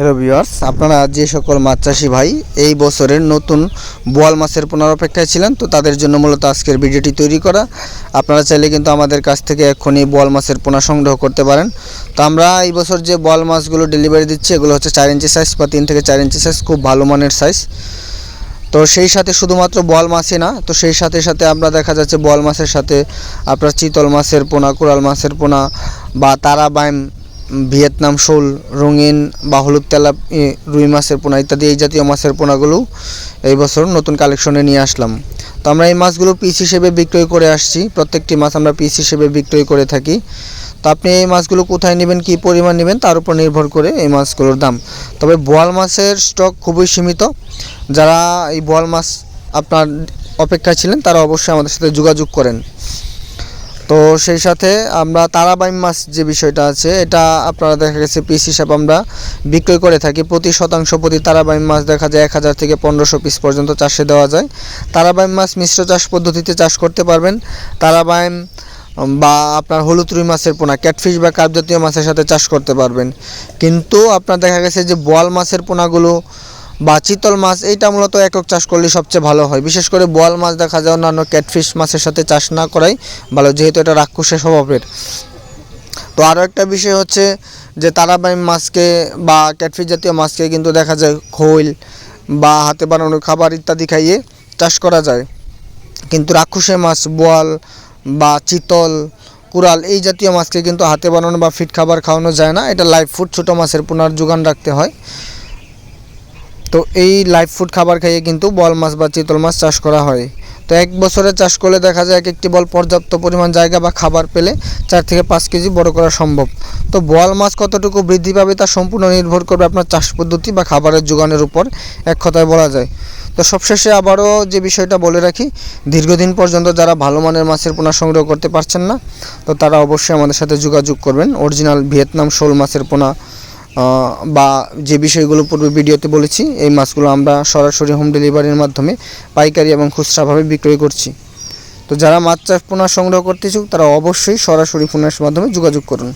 Hello viewers আপনারা যে সকল মাছ চাষি ভাই, এই বছরের নতুন বোয়াল মাছের পোনার অপেক্ষায় ছিলেন, তো তাদের জন্য মূলত আজকের ভিডিওটি তৈরি করা। আপনারা চাইলে কিন্তু আমাদের কাছ থেকে এক্ষুনি বোয়াল মাছের পোনা সংগ্রহ করতে পারেন। তো আমরা এই বছর যে বোয়াল মাছগুলো ডেলিভারি দিচ্ছি, এগুলো হচ্ছে চার ইঞ্চি সাইজ বা তিন থেকে চার ইঞ্চি সাইজ খুব ভালো মানের সাইজ তো সেই সাথে শুধুমাত্র বল মাছই না, তো সেই সাথে সাথে আমরা দেখা যাচ্ছে বল মাছের সাথে আপনার চিতল মাছের পোনা কোরাল মাছের পোনা বা তারাবাইম ভিয়েতনাম, শোল, রঙিন বা হলুদ তেলা রুই মাছের পোনা ইত্যাদি এই জাতীয় মাছের পোনাগুলো এই বছর নতুন কালেকশনে নিয়ে আসলাম। তো আমরা এই মাছগুলো পিস হিসেবে বিক্রয় করে আসছি। প্রত্যেকটি মাছ আমরা পিস হিসেবে বিক্রয় করে থাকি। তো আপনি এই মাছগুলো কোথায় নেবেন, কী পরিমাণ নেবেন, তার উপর নির্ভর করে এই মাছগুলোর দাম। তবে বোয়াল মাছের স্টক খুবই সীমিত। যারা এই বোয়াল মাছ আপনার অপেক্ষায় ছিলেন, তারা অবশ্যই আমাদের সাথে যোগাযোগ করেন। তো সেই সাথে আমরা তারাবাইম মাছ যে বিষয়টা আছে, এটা আপনারা দেখা গেছে পিস হিসাবে আমরা বিক্রয় করে থাকি। প্রতি শতাংশ প্রতি তারাবাইম মাছ দেখা যায় এক হাজার থেকে পনেরোশো পিস পর্যন্ত চাষে দেওয়া যায়। তারাবাইম মাছ মিশ্র চাষ পদ্ধতিতে চাষ করতে পারবেন। তারাবাইম বা আপনার হলুদ রুই মাছের পোনা, ক্যাটফিশ বা কার্প জাতীয় মাছের সাথে চাষ করতে পারবেন। কিন্তু আপনার দেখা গেছে যে বোয়াল মাছের পোনাগুলো বা চিতল মাছ, এইটা মূলত একক চাষ করলে সবচেয়ে ভালো হয়। বিশেষ করে বোয়াল মাছ দেখা যায়, অন্যান্য ক্যাটফিশ মাছের সাথে চাষ না করাই ভালো, যেহেতু এটা রাক্ষসের স্বভাবের। তো আরও একটা বিষয় হচ্ছে যে তারাবাইম মাছকে বা ক্যাটফিশ জাতীয় মাছকে কিন্তু দেখা যায় খৈল বা হাতে বানানো খাবার ইত্যাদি খাইয়ে চাষ করা যায়। কিন্তু রাক্ষসের মাছ, বোয়াল বা চিতল কুরাল এই জাতীয় মাছকে কিন্তু হাতে বানানো বা ফিট খাবার খাওয়ানো যায় না। এটা লাইভ ফুড ছোটো মাছের পুনর যোগান রাখতে হয়। তো এই লাইভ ফুড খাবার খাইয়ে কিন্তু বল মাছ বা চিতল মাছ চাষ করা হয়। তো এক বছরে চাষ করলে দেখা যায় এক একটি বল পর্যাপ্ত পরিমাণ জায়গা বা খাবার পেলে চার থেকে পাঁচ কেজি বড় করা সম্ভব। তো বোয়াল মাছ কতটুকু বৃদ্ধি পাবে তা সম্পূর্ণ নির্ভর করবে আপনার চাষ পদ্ধতি বা খাবারের যোগানের উপর, এক কথায় বলা যায়। তো সবশেষে আবারও যে বিষয়টা বলে রাখি, দীর্ঘদিন পর্যন্ত যারা ভালো মানের মাছের পোনা সংগ্রহ করতে পারছেন না, তো তারা অবশ্যই আমাদের সাথে যোগাযোগ করবেন। অরিজিনাল ভিয়েতনাম শোল মাছের পোনা বা যে বিষয়গুলো পূর্বে ভিডিওতে বলেছি, এই মাছগুলো আমরা সরাসরি হোম ডেলিভারির মাধ্যমে পাইকারি এবং খুচরাভাবে বিক্রয় করছি। তো যারা মাছ চাষ পোনা সংগ্রহ করতে ইচ্ছুক, তারা অবশ্যই সরাসরি ফোনের মাধ্যমে যোগাযোগ করুন।